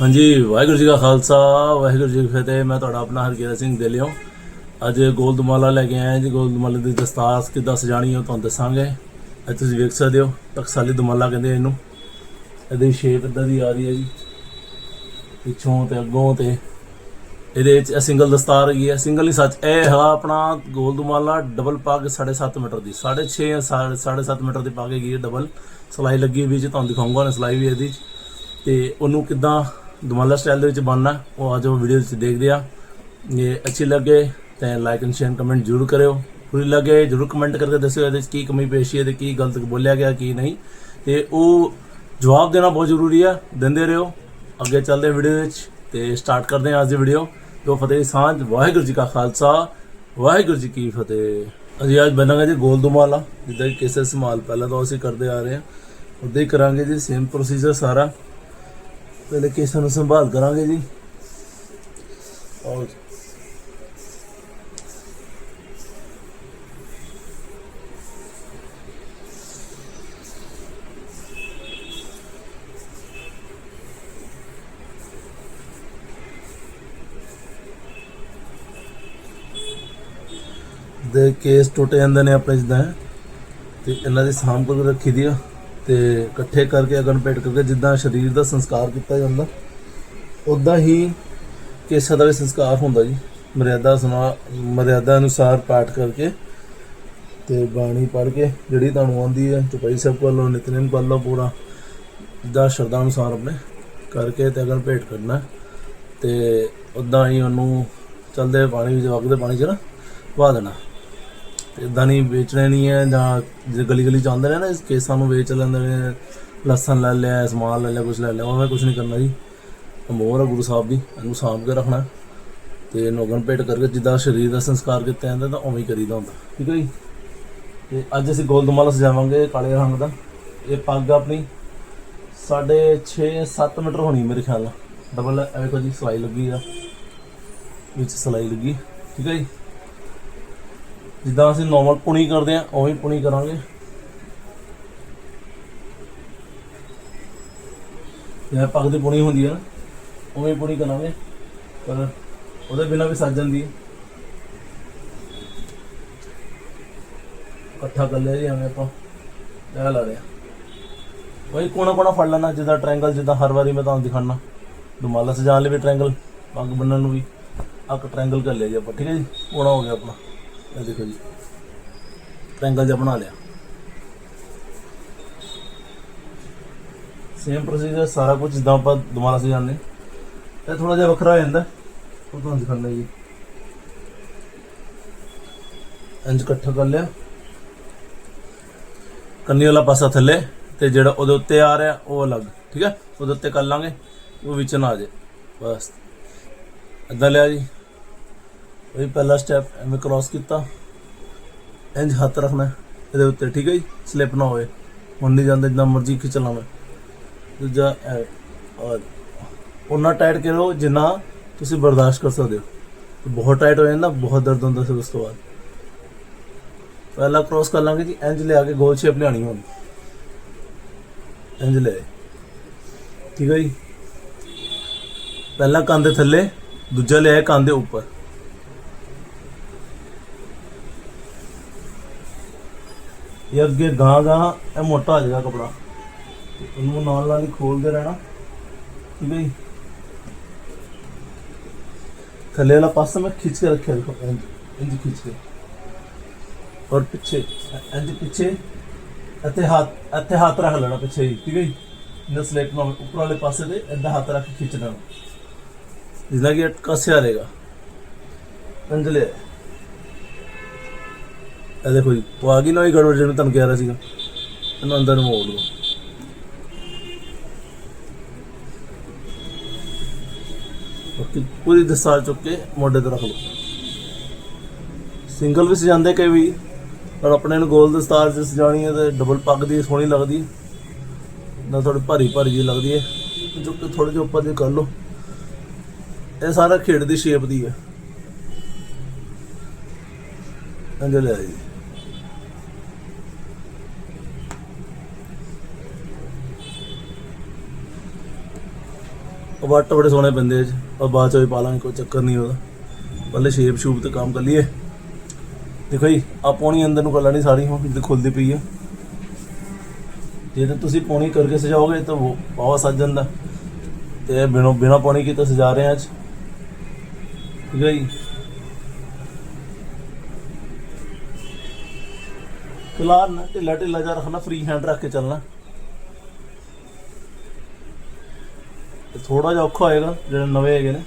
ਹਾਂਜੀ, ਵਾਹਿਗੁਰੂ ਜੀ ਕਾ ਖਾਲਸਾ, ਵਾਹਿਗੁਰੂ ਜੀ ਕੀ ਫਤਿਹ। ਮੈਂ ਤੁਹਾਡਾ ਆਪਣਾ ਹਰਕੀਰਤ ਸਿੰਘ ਦੇਲਿਓ। ਅੱਜ ਗੋਲਦਮਾਲਾ ਲੈ ਕੇ ਆਇਆ ਹਾਂ ਜੀ। ਗੋਲਦਮਾਲੇ ਦੀ ਦਸਤਾਰ ਕਿੱਦਾਂ ਸਜਾਣੀ ਹੈ ਉਹ ਤੁਹਾਨੂੰ ਦੱਸਾਂਗੇ। ਅੱਜ ਤੁਸੀਂ ਵੇਖ ਸਕਦੇ ਹੋ, ਟਕਸਾਲੀ ਦਮਾਲਾ ਕਹਿੰਦੇ ਇਹਨੂੰ। ਇਹਦੀ ਸ਼ੇਪ ਇਦਾਂ ਦੀ ਆ ਰਹੀ ਹੈ ਜੀ। ਪਿੱਛੋਂ ਤੇ ਅੱਗੋਂ ਤੇ ਇਹਦੇ ਵਿੱਚ ਸਿੰਗਲ ਦਸਤਾਰ ਹੈਗੀ ਹੈ। ਸਿੰਗਲ ਹੀ ਸੱਚ ਇਹ ਹੈ, ਆਪਣਾ ਗੋਲਦਮਾਲਾ ਡਬਲ ਪੱਗ 7.5 ਮੀਟਰ ਦੀ। 6.5 7.5 ਮੀਟਰ ਦੀ ਪੱਗ ਹੈਗੀ ਹੈ ਡਬਲ ਸਲਾਈ ਲੱਗੀ ਹੋਈ ਜੀ, ਤੁਹਾਨੂੰ ਦਿਖਾਉਂਗਾ ਨਾ ਸਲਾਈ ਵੀ ਇਹਦੀ। 'ਚ। ਤੇ ਉਹਨੂੰ ਕਿਦਾਂ ਦੁਮਾਲਾ ਸਟਾਈਲ ਦੇ ਵਿੱਚ ਬਣਨਾ, ਉਹ ਅੱਜ ਉਹ ਵੀਡੀਓ ਵਿੱਚ ਦੇਖਦੇ ਆ ਜੇ ਅੱਛੀ ਲੱਗੇ ਤਾਂ ਲਾਈਕ ਐਂਡ ਸ਼ੇਅਰ ਕਮੈਂਟ ਜ਼ਰੂਰ ਕਰਿਓ। ਪੂਰੀ ਲੱਗੇ ਜ਼ਰੂਰ ਕਮੈਂਟ ਕਰਕੇ ਦੱਸਿਓ ਇਹਦੇ ਵਿੱਚ ਕੀ ਕਮੀ ਪੇਸ਼ੀ ਹੈ ਤੇ ਕੀ ਗਲਤ ਬੋਲਿਆ ਗਿਆ, ਕੀ ਨਹੀਂ। ਤੇ ਉਹ ਜਵਾਬ ਦੇਣਾ ਬਹੁਤ ਜ਼ਰੂਰੀ ਆ, ਦਿੰਦੇ ਰਹੋ। ਅੱਗੇ ਚੱਲਦੇ ਵੀਡੀਓ ਵਿੱਚ ਤੇ ਸਟਾਰਟ ਕਰਦੇ ਹਾਂ ਅੱਜ ਦੀ ਵੀਡੀਓ ਜੋ ਫਤਿਹ ਸਾਂਝ, ਵਾਹਿਗੁਰੂ ਜੀ ਕਾ ਖਾਲਸਾ, ਵਾਹਿਗੁਰੂ ਜੀ ਕੀ ਫਤਿਹ। ਅਸੀਂ ਅੱਜ ਬਣਾਂਗੇ ਜੀ ਗੋਲ ਦੁਮਾਲਾ, ਜਿੱਦਾਂ ਕਿ ਕੇਸਰ ਸੰਭਾਲ ਪਹਿਲਾਂ ਤੋਂ ਅਸੀਂ ਕਰਦੇ ਆ ਰਹੇ ਹਾਂ। ਉਦਾਂ ਹੀ ਕਰਾਂਗੇ ਜੀ ਸੇਮ ਪ੍ਰੋਸੀਜਰ ਸਾਰਾ। ਪਹਿਲੇ ਕੇਸਾਂ ਨੂੰ ਸੰਭਾਲ ਕਰਾਂਗੇ ਜੀ। ਔਰ ਦੇ ਕੇਸ ਟੁੱਟ ਜਾਂਦੇ ਨੇ ਆਪਣੇ ਜਿੱਦਾਂ, ਤੇ ਇਹਨਾਂ ਦੀ ਸਾਂਭ ਕੇ ਰੱਖੀ ਦੀ ਆ। ਤੇ ਇਕੱਠੇ ਕਰਕੇ ਅਗਨ ਭੇਟ ਕਰਕੇ ਜਿੱਦਾਂ ਸਰੀਰ ਦਾ ਸੰਸਕਾਰ ਕੀਤਾ ਜਾਂਦਾ ਉਦਾਂ ਹੀ ਕੇਸਾ ਦਾ ਵੀ ਸੰਸਕਾਰ ਹੁੰਦਾ ਜੀ। ਮਰਿਆਦਾ ਸੁਣਾ, ਮਰਿਆਦਾ ਅਨੁਸਾਰ ਪਾਠ ਕਰਕੇ ਤੇ ਬਾਣੀ ਪੜ੍ਹ ਕੇ ਜਿਹੜੀ ਤੁਹਾਨੂੰ ਆਉਂਦੀ ਹੈ, ਚੁਪਈ ਸਾਹਿਬ ਕਰ ਲਓ ਨਿਤਨੇਮ ਕਰ ਲਓ ਪੂਰਾ ਜਿੱਦਾਂ ਸ਼ਰਧਾ ਅਨੁਸਾਰ ਆਪਣੇ ਕਰਕੇ ਤੇ ਅਗਨ ਭੇਟ ਕਰਨਾ। ਤੇ ਉਦਾਂ ਹੀ ਉਹਨੂੰ ਚਲਦੇ ਪਾਣੀ ਵਿੱਚ ਵਗਦੇ ਪਾਣੀ 'ਚ ਨਾ ਪਾ ਦੇਣਾ। ਇਦਾਂ ਨਹੀਂ ਵੇਚਣਾ ਨਹੀਂ ਹੈ ਜਾਂ ਜੇ ਗਲੀ ਗਲੀ ਜਾਂਦੇ ਨੇ ਨਾ ਇਸ ਕੇਸਾਂ ਨੂੰ ਵੇਚ ਲੈਂਦੇ ਨੇ, ਲਸਣ ਲੈ ਲਿਆ, ਸਮਾਨ ਲੈ ਲਿਆ ਕੁਝ ਲੈ ਲਿਆ ਉਹ ਕੁਝ ਨਹੀਂ ਕਰਨਾ ਜੀ। ਮੋਹਰ ਆ ਗੁਰੂ ਸਾਹਿਬ ਦੀ, ਇਹਨੂੰ ਸਾਂਭ ਕੇ ਰੱਖਣਾ। ਤੇ ਨੋਗਨ ਅਗਨ ਭੇਟ ਕਰਕੇ ਜਿੱਦਾਂ ਸਰੀਰ ਦਾ ਸੰਸਕਾਰ ਕੀਤਾ ਜਾਂਦਾ ਤਾਂ ਉਵੇਂ ਹੀ ਕਰੀਦਾ ਹੁੰਦਾ। ਠੀਕ ਹੈ ਜੀ? ਤੇ ਅੱਜ ਅਸੀਂ ਗੋਲਦਮਾਲਾ ਸਜਾਵਾਂਗੇ ਕਾਲੇ ਰੰਗ ਦਾ। ਇਹ ਪੱਗ ਆਪਣੀ ਸਾਢੇ 6 7 ਮੀਟਰ ਹੋਣੀ ਮੇਰੇ ਖਿਆਲ ਨਾਲ। ਡਬਲ ਐਵੇਂ ਕੋਈ ਜੀ, ਸਲਾਈ ਲੱਗੀ ਆ। ਵਿੱਚ ਸਲਾਈ ਲੱਗੀ। ਠੀਕ ਹੈ ਜੀ? ਜਿੱਦਾਂ ਅਸੀਂ ਨਾਰਮਲ ਪੁਣੀ ਕਰਦੇ ਆ ਉਵੇਂ ਪੁਣੀ ਕਰਾਂਗੇ। ਜਿਵੇਂ ਪੱਗ ਦੀ ਪੁਣੀ ਹੁੰਦੀ ਹੈ ਨਾ, ਉਵੇਂ ਹੀ ਪੁਣੀ ਕਰਾਂਗੇ, ਪਰ ਉਹਦੇ ਬਿਨਾਂ ਵੀ ਸੱਜ ਜਾਂਦੀ ਹੈ। ਇਕੱਠਾ ਕਰ ਲਿਆ ਜੀ, ਐਵੇਂ ਆਪਾਂ ਇਹ ਲਾ ਲਿਆ। ਵਹੀ ਕੋਣਾ ਕੋਣਾ ਫੜ ਲੈਣਾ ਜਿੱਦਾਂ ਟ੍ਰਾਇੰਗਲ ਜਿੱਦਾਂ ਹਰ ਵਾਰੀ ਮੈਂ ਤੁਹਾਨੂੰ ਦਿਖਾਣਾ ਦੁਮਾਲਾ ਸਜਾਉਣ ਲਈ ਵੀ ਟ੍ਰਾਇੰਗਲ ਪੱਗ ਬੰਨਣ ਨੂੰ ਵੀ। ਆਹ ਟ੍ਰਾਇੰਗਲ ਕਰ ਲਿਆ ਜੀ ਆਪਾਂ, ਠੀਕ ਹੈ ਜੀ? ਕੋਣਾ ਹੋ ਗਿਆ ਆਪਣਾ। ਇਹ ਦੇਖੋ ਜੀ। ਟ੍ਰਾਇੰਗਲ ਜਿਹਾ ਬਣਾ ਲਿਆ। ਸੇਮ ਪ੍ਰੋਸੀਜਰ ਸਾਰਾ ਕੁਝ ਜਿੱਦਾਂ ਆਪਾਂ ਦੁਬਾਰਾ ਸਜਾਉਂਦੇ ਇਹ ਥੋੜਾ ਜਿਹਾ ਵੱਖਰਾ ਹੋ ਜਾਂਦਾ। ਉਹ ਤੁਹਾਨੂੰ ਦਿਖਾਉਂਦਾ ਜੀ। ਇੰਜ ਇਕੱਠਾ ਕਰ ਲਿਆ। ਕੰਨੀ ਵਾਲਾ ਪਾਸਾ ਥੱਲੇ ਤੇ ਜਿਹੜਾ ਉਹਦੇ ਉੱਤੇ ਆ ਰਿਹਾ, ਉਹ ਅਲੱਗ, ਠੀਕ ਹੈ? ਉਹਦੇ ਉੱਤੇ ਕਰ ਲਾਂਗੇ, ਉਹ ਵਿੱਚ ਨਾ ਆ ਜਾਏ। ਬਸ। ਏਦਾਂ ਲਿਆ ਜੀ। ਇਹ ਪਹਿਲਾ ਸਟੈਪ ਐਵੇਂ ਕ੍ਰਾਸ ਕੀਤਾ। ਇੰਜ ਹੱਥ ਰੱਖਣਾ ਇਹਦੇ ਉੱਤੇ, ਠੀਕ ਹੈ ਜੀ? ਸਲਿਪ ਨਾ ਹੋਵੇ। ਹੁਣ ਨਹੀਂ ਜਾਂਦਾ ਜਿੰਨਾ ਮਰਜ਼ੀ ਖਿੱਚ ਲਾਵੇਂ ਦੂਜਾ ਐ ਉਹਨਾਂ ਟਾਈਟ ਕਰੋ ਜਿੰਨਾ ਤੁਸੀਂ ਬਰਦਾਸ਼ਤ ਕਰ ਸਕਦੇ ਹੋ। ਬਹੁਤ ਟਾਈਟ ਹੋ ਜਾਂਦਾ, ਬਹੁਤ ਦਰਦ ਹੁੰਦਾ ਫਿਰ ਉਸ ਤੋਂ ਬਾਅਦ। ਪਹਿਲਾ ਕ੍ਰਾਸ ਕਰ ਲਾਂਗੇ ਜੀ ਇੰਜ ਲਿਆ ਕੇ ਗੋਲ ਸ਼ੇਪ ਲਿਆਣੀ ਹੁਣ। ਇੰਜ ਲੈ। ਠੀਕ ਹੈ ਜੀ? ਪਹਿਲਾ ਕੰਨ ਦੇ ਥੱਲੇ, ਦੂਜਾ ਲਿਆ ਕੰਨ ਦੇ ਉੱਪਰ। ਇਹ ਅੱਗੇ ਗਾਂ ਗਾਂ ਇਹ ਮੋਟਾ ਹੋ ਜਾਏਗਾ ਕਪੜਾ। ਉਹਨੂੰ ਨਾਲ ਨਾਲ ਹੀ ਖੋਲਦੇ ਰਹਿਣਾ। ਠੀਕ ਹੈ ਜੀ। ਥੱਲੇ ਵਾਲਾ ਪਾਸਾ ਮੈਂ ਖਿੱਚ ਕੇ ਰੱਖਿਆ ਦੇਖੋ, ਇੰਜ ਖਿੱਚ ਕੇ। ਔਰ ਪਿੱਛੇ, ਇੰਜ ਪਿੱਛੇ, ਇੱਥੇ ਹੱਥ ਇੱਥੇ ਹੱਥ ਰੱਖ ਲੈਣਾ ਪਿੱਛੇ ਹੀ ਠੀਕ ਹੈ ਜੀ। ਇਹਨਾਂ ਸਲੇਟ ਨੂੰ ਉੱਪਰ ਵਾਲੇ ਪਾਸੇ ਤੇ ਏਦਾਂ ਹੱਥ ਰੱਖ ਕੇ ਖਿੱਚਣਾ ਜਿੱਦਾਂ ਕਿ ਇਹ ਕੱਸਿਆ ਰਹੇਗਾ। ਇੰਜ ਇਹ ਦੇਖੋ ਜੀ, ਉਹ ਆ ਗਈ ਨਾ ਇਹ ਗੜਬੜ ਜਿਹਨੂੰ ਤੁਹਾਨੂੰ ਕਹਿ ਰਿਹਾ ਸੀਗਾ। ਇਹਨੂੰ ਅੰਦਰ ਨੂੰ ਮੋੜ ਲਓ। ਓਕੇ ਪੂਰੀ ਦਸਾਰ ਚੁੱਕ ਕੇ ਮੋਢੇ ਤੇ ਰੱਖ ਲਓ। ਸਿੰਗਲ ਵੀ ਸਜਾਉਂਦੇ ਕਈ ਵੀ, ਪਰ ਆਪਣੇ ਨੂੰ ਗੋਲ ਦਸਤਾਰ ਚ ਸਜਾਣੀ ਹੈ ਤੇ ਡਬਲ ਪੱਗ ਦੀ ਸੋਹਣੀ ਲੱਗਦੀ ਨਾ ਥੋੜੀ ਭਾਰੀ ਭਾਰੀ ਜੀ ਲੱਗਦੀ ਹੈ। ਜੋ ਕਿ ਥੋੜੇ ਜਿਹਾ ਉੱਪਰ ਜੇ ਕਰ ਲਓ। ਇਹ ਸਾਰਾ ਖੇਡ ਦੀ ਸ਼ੇਪ ਦੀ ਹੈ। ਅੰਦਰ ਲੈ ਜੀ ਉਹ ਵੱਟ ਬੜੇ ਸੋਹਣੇ ਪੈਂਦੇ 'ਚ ਉਹ ਬਾਅਦ ਚ ਵੀ ਪਾ ਲਾਂਗੇ, ਕੋਈ ਚੱਕਰ ਨਹੀਂ ਉਹਦਾ। ਪਹਿਲੇ ਸ਼ੇਪ ਸ਼ੂਪ ਤੇ ਕੰਮ ਕਰ ਲਈਏ। ਦੇਖੋ ਜੀ ਆ ਪੌਣੀ ਅੰਦਰ ਨੂੰ ਕਰ ਲੈਣੀ ਸਾਰੀ ਹੁਣ ਜਿੱਦ ਖੁੱਲਦੀ ਪਈ ਆ। ਜੇ ਤਾਂ ਤੁਸੀਂ ਪੌਣੀ ਕਰਕੇ ਸਜਾਓਗੇ ਤਾਂ ਉਹ ਬਾਵਾ ਸੱਜ ਜਾਂਦਾ। ਤੇ ਬਿਨੋ, ਬਿਨਾ ਪੌਣੀ ਕੀਤੇ ਸਜਾ ਰਹੇ ਹਾਂ ਅੱਜ। ਠੀਕ ਹੈ ਜੀ। ਫਿਲਹਾਲ ਨਾ ਢਿੱਲਾ ਢਿੱਲਾ ਜਿਹਾ ਰੱਖਣਾ ਫ੍ਰੀ ਹੈਂਡ ਰੱਖ ਕੇ ਚੱਲਣਾ। ਥੋੜਾ ਜਿਹਾ ਔਖਾ ਹੋਏਗਾ, ਜਿਹੜੇ ਨਵੇਂ ਹੈਗੇ ਨੇ।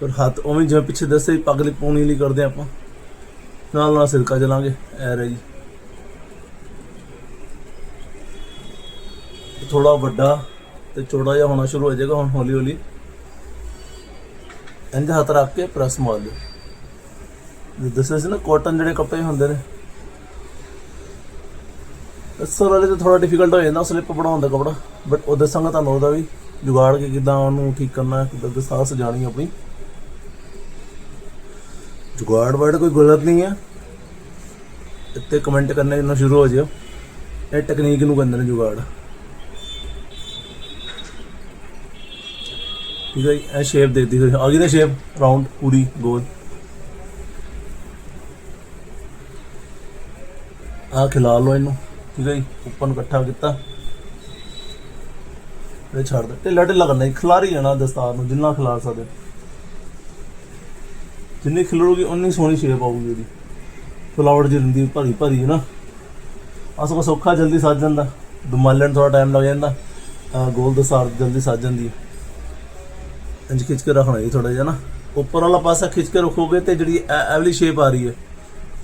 ਪਰ ਹੱਥ ਉਵੇਂ ਜਿਵੇਂ ਪਿੱਛੇ ਦੱਸੇ ਪੱਗ ਲਈ ਪੌਣੀ ਲਈ ਕਰਦੇ ਆਪਾਂ। ਨਾਲ ਨਾਲ ਸਿਰਕਾ ਚਲਾਂਗੇ ਐ ਰਹੀ ਜੀ ਥੋੜਾ ਵੱਡਾ ਤੇ ਚੌੜਾ ਜਿਹਾ ਹੋਣਾ ਸ਼ੁਰੂ ਹੋ ਜਾਏਗਾ ਹੁਣ ਹੌਲੀ ਹੌਲੀ ਇੰਜ ਹੱਥ ਰੱਖ ਕੇ ਪ੍ਰੈਸ ਮਾਰ ਲਿਓ ਦੱਸਿਆ ਸੀ ਨਾ ਕਾਟਨ ਜਿਹੜੇ ਕੱਪੜੇ ਹੁੰਦੇ ਨੇ ਅਸਰ ਵਾਲੇ ਤੇ ਥੋੜਾ ਡਿਫਿਕਲਟ ਹੋ ਜਾਂਦਾ ਸਲਿੱਪ ਬਣਾਉਣ ਦਾ ਕਪੜਾ। ਬਟ ਉਹ ਦੱਸਾਂਗਾ ਤੁਹਾਨੂੰ ਉਹਦਾ ਵੀ ਜੁਗਾੜ ਕੇ ਕਿਦਾਂ ਉਹਨੂੰ ਠੀਕ ਕਰਨਾ ਹੈ ਕਿਦਾਂ ਦਸਤਾਰ ਸਜਾਣੀ ਆਪਣੀ। ਜੁਗਾੜ ਵਰਡ ਕੋਈ ਗਲਤ ਨਹੀਂ ਹੈ ਇੱਥੇ ਕਮੈਂਟ ਕਰਨੇ ਨਾ ਸ਼ੁਰੂ ਹੋ ਜਿਓ ਇਹ ਟੈਕਨੀਕ ਨੂੰ ਕਹਿੰਦੇ ਨੇ ਜੁਗਾੜ। ਠੀਕ ਹੈ ਜੀ, ਇਹ ਸ਼ੇਪ ਦੇਖਦੀ ਹੋਈ ਆ ਗਈ ਨਾ ਸ਼ੇਪ ਰਾਉਂਡ ਪੂਰੀ ਗੋਲ। ਆ ਖਿਲਾ ਲਓ ਇਹਨੂੰ, ਠੀਕ ਹੈ ਜੀ, ਉੱਪਰ ਨੂੰ ਇਕੱਠਾ ਕੀਤਾ। ਇਹ ਛੱਡ ਦੇ। ਢਿੱਲਾ ਢਿੱਲਾ ਕਰਨਾ ਖਿਲਾਰੀ ਜਾਣਾ ਦਸਤਾਰ ਨੂੰ, ਜਿੰਨਾ ਖਿਲਾਰ ਸਕਦੇ। ਜਿੰਨੀ ਖਿਲਰੂਗੀ, ਉਨੀ ਸੋਹਣੀ ਸ਼ੇਪ ਆਊਗੀ ਉਹਦੀ ਫਲਾਵਟ ਜਿਹੀ ਹੁੰਦੀ ਭਰੀ ਭਰੀ ਹੈ ਨਾ। ਆਹ ਸਗੋਂ ਸੌਖਾ, ਜਲਦੀ ਸੱਜ ਜਾਂਦਾ। ਦੁਮਾਲਣ ਥੋੜਾ ਟਾਈਮ ਲੱਗ ਜਾਂਦਾ। ਗੋਲ ਦਸਤਾਰ ਜਲਦੀ ਸੱਜ ਜਾਂਦੀ ਹੈ। ਇੰਜ ਖਿੱਚ ਕੇ ਰੱਖਣਾ ਜੀ ਥੋੜਾ ਜਿਹਾ ਨਾ। ਉੱਪਰ ਵਾਲਾ ਪਾਸਾ ਖਿੱਚ ਕੇ ਰੱਖੋਗੇ ਤੇ ਜਿਹੜੀ ਇਹ ਸ਼ੇਪ ਆ ਰਹੀ ਹੈ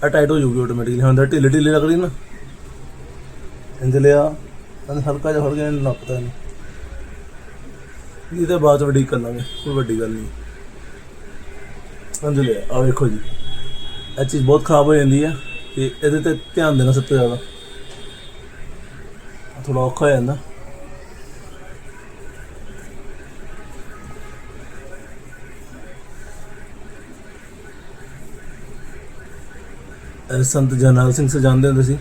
ਇਹ ਟਾਈਟ ਹੋ ਜਾਊਗੀ ਆਟੋਮੈਟਿਕਲੀ ਹੁੰਦਾ ਢਿੱਲੇ ਢਿੱਲੇ ਲੱਗ ਰਹੀ ਨਾ। ਇੰਜ ਲਿਆ ਅੰਦ ਹਲਕਾ ਜਿਹਾ ਫੜ ਕੇ ਨੱਪਦਾ ਨਹੀਂ ਇਹ ਤਾਂ ਬਾਅਦ ਵੱਡੀ ਕਰ ਲਾਂਗੇ ਕੋਈ ਵੱਡੀ ਗੱਲ ਨਹੀਂ। ਇੰਜ ਲਿਆ ਆ ਵੇਖੋ ਜੀ। ਇਹ ਚੀਜ਼ ਬਹੁਤ ਖਰਾਬ ਹੋ ਜਾਂਦੀ ਹੈ ਤੇ ਇਹਦੇ ਤੇ ਧਿਆਨ ਦੇਣਾ ਸਭ ਤੋਂ ਜ਼ਿਆਦਾ। ਥੋੜਾ ਔਖਾ ਹੋ ਜਾਂਦਾ। ਸੰਤ ਜਰਨੈਲ ਸਿੰਘ ਸਜਾਉਂਦੇ ਹੁੰਦੇ ਸੀ।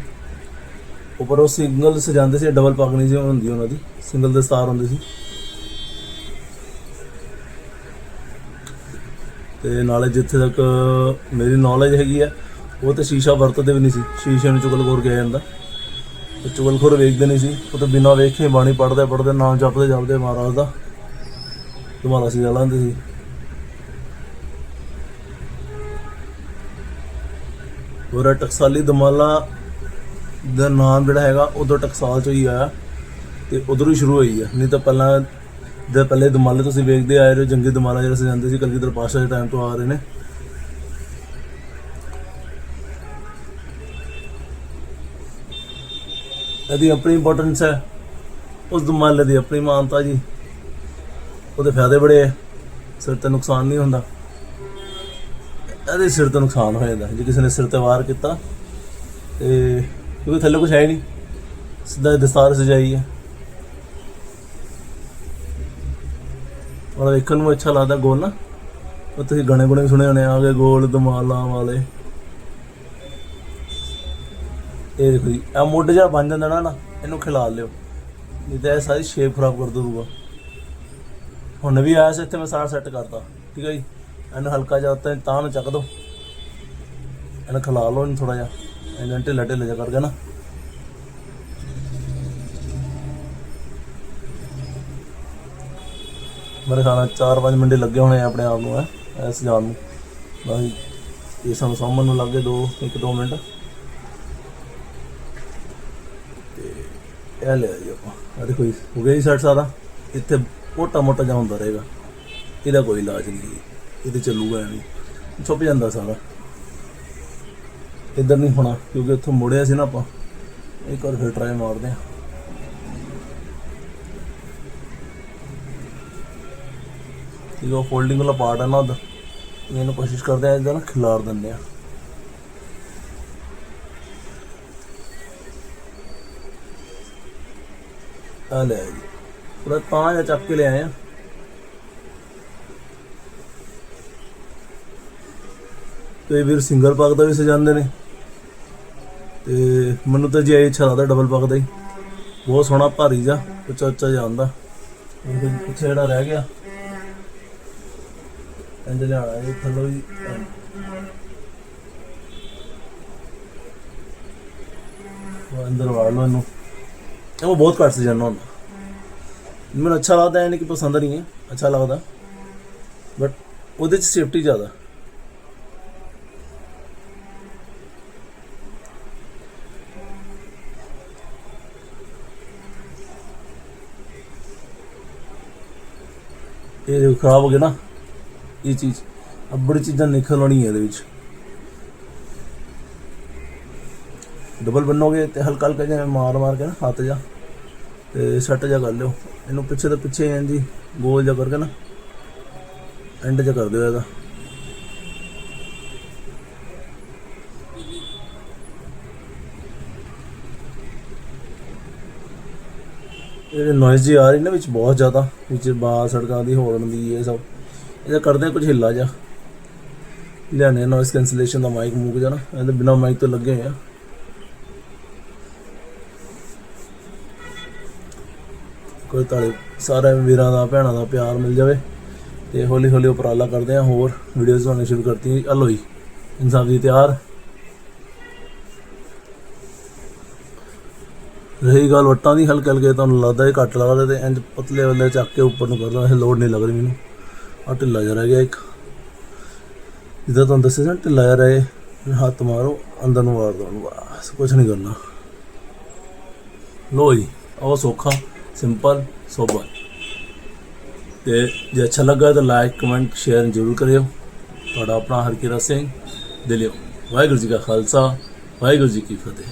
ਉੱਪਰ ਉਹ ਸਿੰਗਲ ਸਜਾਉਂਦੇ ਸੀ ਡਬਲ ਪੱਗ ਨਹੀਂ ਸੀ ਹੁੰਦੀ ਉਹਨਾਂ ਦੀ ਸਿੰਗਲ ਦਸਤਾਰ ਹੁੰਦੀ ਸੀ। ਤੇ ਨਾਲੇ ਜਿੱਥੇ ਤੱਕ ਮੇਰੀ ਨੌਲੇਜ ਹੈਗੀ ਆ, ਉਹ ਤੇ ਸ਼ੀਸ਼ਾ ਵਰਤਦੇ ਵੀ ਨਹੀਂ ਸੀ। ਸ਼ੀਸ਼ੇ ਨੂੰ ਚੁਗਲਖੋਰ ਕਿਹਾ ਜਾਂਦਾ। ਚੁਗਲਖੋਰ ਵੇਖਦੇ ਨਹੀਂ ਸੀ। ਉਹ ਤਾਂ ਬਿਨਾਂ ਵੇਖੇ ਬਾਣੀ ਪੜਦੇ ਪੜਦੇ ਨਾਮ ਜਪਦੇ ਜਪਦੇ ਮਹਾਰਾਜ ਦਾ ਦੁਬਾਰਾ ਸੀ ਲਾਉਂਦੇ ਸੀ। ਹੋਰ ਟਕਸਾਲੀ ਦਮਾਲਾ ਦਾ ਨਾਮ ਜਿਹੜਾ ਹੈਗਾ, ਉਦੋਂ ਟਕਸਾਲ ਚੋਂ ਹੀ ਆਇਆ ਤੇ ਉਧਰੋਂ ਹੀ ਸ਼ੁਰੂ ਹੋਈ ਹੈ ਨਹੀਂ ਤਾਂ ਪਹਿਲਾਂ ਦੇ ਪਹਿਲੇ ਦਮਾਲੇ ਤੁਸੀਂ ਵੇਖਦੇ ਆਏ ਰਹੇ, ਜੰਗੀ ਦਮਾਲਾ ਜਿਹੜਾ ਸਜਾਉਂਦੇ ਸੀ, ਕਲਗੀਧਰ ਪਾਸ਼ਾ ਦੇ ਟਾਈਮ ਤੋਂ ਆ ਰਹੇ ਨੇ। ਇਹਦੀ ਆਪਣੀ ਇੰਪੋਰਟੈਂਸ ਹੈ। ਉਸ ਦਮਾਲੇ ਦੀ ਆਪਣੀ ਮਾਨਤਾ ਜੀ। ਉਹਦੇ ਫਾਇਦੇ ਬੜੇ ਹੈ ਸਿਰ ਤੇ ਨੁਕਸਾਨ ਨਹੀਂ ਹੁੰਦਾ। ਇਹਦੇ ਸਿਰ ਤੇ ਨੁਕਸਾਨ ਹੋ ਜਾਂਦਾ, ਜੇ ਕਿਸੇ ਨੇ ਸਿਰ ਤੇ ਵਾਰ ਕੀਤਾ, ਤੇ ਕਿਉਂਕਿ ਥੱਲੇ ਕੁਝ ਹੈ ਨਹੀਂ, ਸਿੱਧਾ ਦਸਤਾਰ ਸਜਾਈ ਹੈ ਔਰ ਵੇਖਣ ਨੂੰ ਅੱਛਾ ਲੱਗਦਾ ਗੋਲ ਨਾ ਉਹ ਤੁਸੀਂ ਗਾਣੇ ਗੁਣੇ ਸੁਣੇ ਹੋਣੇ ਆ ਗਏ ਗੋਲ ਦਮਾਲਾ ਵਾਲੇ। ਇਹ ਦੇਖੋ ਜੀ ਇਹ ਮੁੱਢ ਜਿਹਾ ਬਣ ਜਾਂਦਾ ਨਾ ਨਾ, ਇਹਨੂੰ ਖਿਲਾ ਲਿਓ। ਨਹੀਂ ਤਾਂ ਇਹ ਸਾਰੀ ਸ਼ੇਪ ਖਰਾਬ ਕਰ ਦੂਗਾ ਹੁਣ ਵੀ ਆਇਆ ਸੀ, ਇੱਥੇ ਮੈਂ ਸਾਰਾ ਸੈੱਟ ਕਰਤਾ, ਠੀਕ ਹੈ ਜੀ? ਇਹਨੂੰ ਹਲਕਾ ਜਿਹਾ ਉੱਤੇ ਤਾਂ ਨੂੰ ਚੱਕ ਦੋ। ਇਹਨੂੰ ਖਿਲਾ ਲਓ ਇਹਨੂੰ ਥੋੜਾ ਜਿਹਾ। ਇਹਨਾਂ ਢਿੱਲਾ ਢਿੱਲਾ ਜਿਹਾ ਕਰਕੇ ਨਾ। ਮੇਰੇ ਖਾਣਾ ਨਾਲ 4-5 ਮਿੰਟ ਲੱਗੇ ਹੋਣੇ ਆਪਣੇ ਆਪ ਨੂੰ ਐ ਇਸ ਜਾਣ ਨੂੰ। ਬਾਕੀ ਇਹ ਸਾਨੂੰ ਸਾਹਮਣ ਨੂੰ ਲੱਗੇ 2 1-2 ਮਿੰਟ। ਤੇ ਇਹ ਲੈ ਜੀ ਆਪਾਂ। ਆ ਦੇਖੋ ਹੋ ਗਿਆ ਜੀ ਸੈੱਟ ਸਾਰਾ। ਇੱਥੇ ਮੋਟਾ ਮੋਟਾ ਜਿਹਾ ਹੁੰਦਾ ਰਹੇਗਾ। ਇਹਦਾ ਕੋਈ ਇਲਾਜ ਨਹੀਂ। ਇਹਦੇ ਚੱਲੂਗਾ ਐਵੇਂ ਛੁੱਪ ਜਾਂਦਾ ਸਾਰਾ। ਇੱਧਰ ਨਹੀਂ ਹੋਣਾ, ਕਿਉਂਕਿ ਉੱਥੋਂ ਮੁੜਿਆ ਸੀ ਨਾ ਆਪਾਂ। ਇੱਕ ਵਾਰ ਫਿਰ ਟਰਾਈ ਮਾਰਦੇ ਹਾਂ। ਠੀਕ ਉਹ ਫੋਲਡਿੰਗ ਵਾਲਾ ਪਾਰਟ ਹੈ ਨਾ ਉਹਦਾ। ਇਹਨੂੰ ਕੋਸ਼ਿਸ਼ ਕਰਦੇ ਆ ਇਹਦਾ ਨਾ ਖਿਲਾਰ ਦਿੰਦੇ ਆ ਆ ਲੈ ਜੀ। ਪੂਰਾ ਤਾਂ ਜਾਂ ਚੱਕ ਕੇ ਲੈ ਆਏ ਆ। ਤੇ ਵੀਰ ਸਿੰਗਲ ਪੱਗ ਦਾ ਵੀ ਸਜਾਉਂਦੇ ਨੇ। ਤੇ ਮੈਨੂੰ ਤਾਂ ਜੀ ਇਹ ਅੱਛਾ ਲੱਗਦਾ ਡਬਲ ਪੱਗ ਦਾ ਹੀ। ਬਹੁਤ ਸੋਹਣਾ ਭਾਰੀ ਜਾ ਉੱਚਾ ਉੱਚਾ ਜਿਹਾ ਹੁੰਦਾ ਪਿੱਛੇ ਜਿਹੜਾ ਰਹਿ ਗਿਆ। ਇੰਜ ਲਿਆਣਾ ਇਹ ਥੱਲੋਂ ਹੀ। ਉਹ ਅੰਦਰ ਵਾੜ ਲਓ ਇਹਨੂੰ। ਉਹ ਬਹੁਤ ਘੱਟ ਸੀ ਹੁੰਦਾ। ਮੈਨੂੰ ਅੱਛਾ ਲੱਗਦਾ ਹੈ ਨਹੀਂ ਕਿ ਪਸੰਦ ਨਹੀਂ ਹੈ। ਅੱਛਾ ਲੱਗਦਾ। ਬਟ ਉਹਦੇ ਚ ਸੇਫਟੀ ਜ਼ਿਆਦਾ। ਇਹ ਜੋ ਖਰਾਬ ਹੋ ਗਿਆ ਨਾ। ਇਹ ਚੀਜ਼ ਅਬ ਬੜੀ ਚੀਜ਼ਾਂ ਨਿਕਲ ਆਉਣੀ ਹੈ ਇਹਦੇ ਵਿੱਚ। ਡਬਲ ਬੰਨੋਗੇ ਤੇ ਹਲਕਾ ਹਲਕਾ ਜਿਹਾ ਮਾਰ ਮਾਰ ਕੇ ਨਾ ਹੱਥ ਜਾ ਤੇ ਸੱਟ ਜਾ ਕਰ ਲਿਓ। ਇਹਨੂੰ ਪਿੱਛੇ ਤੋਂ ਪਿੱਛੇ ਐਂ ਜੀ ਗੋਲ ਜਾ ਕਰਕੇ ਨਾ ਐਂਡ ਜਾ ਕਰ ਦਿਓ ਇਹਦਾ। ਇਹ ਨੋਇਜ਼ ਜੀ ਆ ਰਹੀ ਨਾ ਵਿੱਚ ਬਹੁਤ ਜ਼ਿਆਦਾ, ਵਿੱਚ ਬਾਹਰ ਸੜਕਾਂ ਦੀ ਹੋਰਨ ਦੀ ਇਹ ਸਭ। ਇਹਦਾ ਕਰਦੇ ਆ ਕੁਝ ਹਿੱਲਾ ਜਾ ਲਿਆਣੇ ਨੋਇਜ਼ ਕੈਂਸਲੇਸ਼ਨ ਦਾ ਮਾਈਕ ਮੂਕ ਜਾਣਾ ਇਹਦੇ ਬਿਨਾ ਮਾਈਕ ਤੋਂ ਲੱਗੇ ਹੋਏ ਆ। ਕੋਈ ਤਾਲੇ ਸਾਰੇ ਵੀਰਾਂ ਦਾ, ਭੈਣਾਂ ਦਾ ਪਿਆਰ ਮਿਲ ਜਾਵੇ ਤੇ ਹੌਲੀ ਹੌਲੀ ਉਪਰਾਲਾ ਕਰਦੇ ਆ ਹੋਰ ਵੀਡੀਓਜ਼ ਬਣਾਉਣੀ ਸ਼ੁਰੂ ਕਰਤੀ ਹਲੋ ਇਨਸਾਫ਼ ਦੀ ਤਿਆਰ। ਰਹੀ ਗੱਲ ਵੱਟਾਂ ਦੀ ਹਲਕੇ ਹਲਕੇ ਤੁਹਾਨੂੰ ਲੱਗਦਾ ਇਹ ਘੱਟ ਲੱਗਦਾ ਤੇ ਇੰਜ ਪਤਲੇ ਵੱਲੇ ਚੱਕ ਕੇ ਉੱਪਰ ਨੂੰ ਕਰਦਾ ਇਹ ਲੋਡ ਨਹੀਂ ਲੱਗ ਰਹੀ ਮੈਨੂੰ। ਆ ਢਿੱਲਾ ਜਿਹਾ ਰਹਿ ਗਿਆ ਇੱਕ। ਜਿੱਦਾਂ ਤੁਹਾਨੂੰ ਦੱਸਿਆ ਸੀ ਨਾ ਢਿੱਲਾ ਜਿਹਾ ਰਹੇ ਹੱਥ ਮਾਰੋ ਅੰਦਰ ਨੂੰ ਵਾਰ ਦੋ ਉਹਨੂੰ, ਬਸ ਕੁਝ ਨਹੀਂ ਕਰਨਾ। ਲੋ ਜੀ ਉਹ ਸੌਖਾ ਸਿੰਪਲ ਸੋਬਰ। ਤੇ ਜੇ ਅੱਛਾ ਲੱਗਾ ਤਾਂ ਲਾਈਕ ਕਮੈਂਟ ਸ਼ੇਅਰ ਜ਼ਰੂਰ ਕਰਿਓ। ਤੁਹਾਡਾ ਆਪਣਾ ਹਰਕੀਰਤ ਸਿੰਘ ਦਿਲਿਓ ਵਾਹਿਗੁਰੂ ਜੀ ਕਾ ਖਾਲਸਾ ਵਾਹਿਗੁਰੂ ਜੀ ਕੀ ਫਤਿਹ।